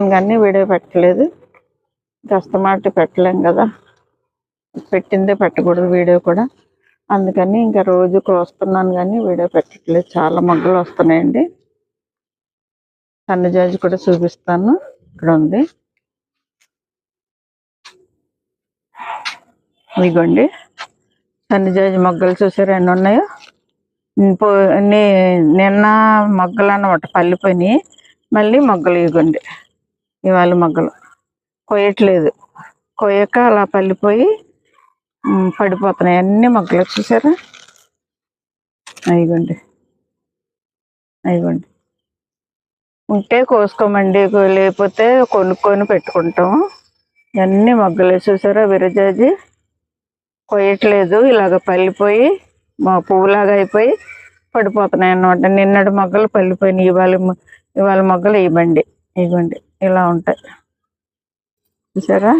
కానీ వీడియో పెట్టలేదు. కష్టమాట పెట్టలేం కదా. పెట్టిందే పెట్టకూడదు వీడియో కూడా. అందుకని ఇంకా రోజు కోస్తున్నాను కానీ వీడియో పెట్టట్లేదు. చాలా మొగ్గలు వస్తున్నాయండి. సన్నజాజి కూడా చూపిస్తాను. ఇక్కడ ఉంది. ఇదిగోండి. సన్నజాజి మొగ్గలు చూసారు? ఎన్ని ఉన్నాయో? నిన్న మొగ్గలు అన్నమాట పల్లిపోయినాయి మళ్ళీ మొగ్గలు ఇవ్వండి. ఇవాళ మొగ్గలు. కొయ్యట్లేదు. కొయ్యక అలా పల్లిపోయి పడిపోతున్నాయి. అన్ని మొగ్గలు చూసారా? అయిగోండి అయిగోండి ఉంటే కోసుకోమండి. లేకపోతే కొనుక్కొని పెట్టుకుంటాము అన్ని మొగ్గలు చూసారా విరజాజి? కొయ్యట్లేదు. ఇలాగ పల్లిపోయి మా పువ్వులాగా అయిపోయి పడిపోతున్నాయి అన్నమాట. నిన్నటి మొగ్గలు పల్లిపోయినాయి. ఇవాళ ఇవాళ మొగ్గలు ఇవ్వండి ఇవ్వండి ఇలా ఉంటాయి. చూసారా?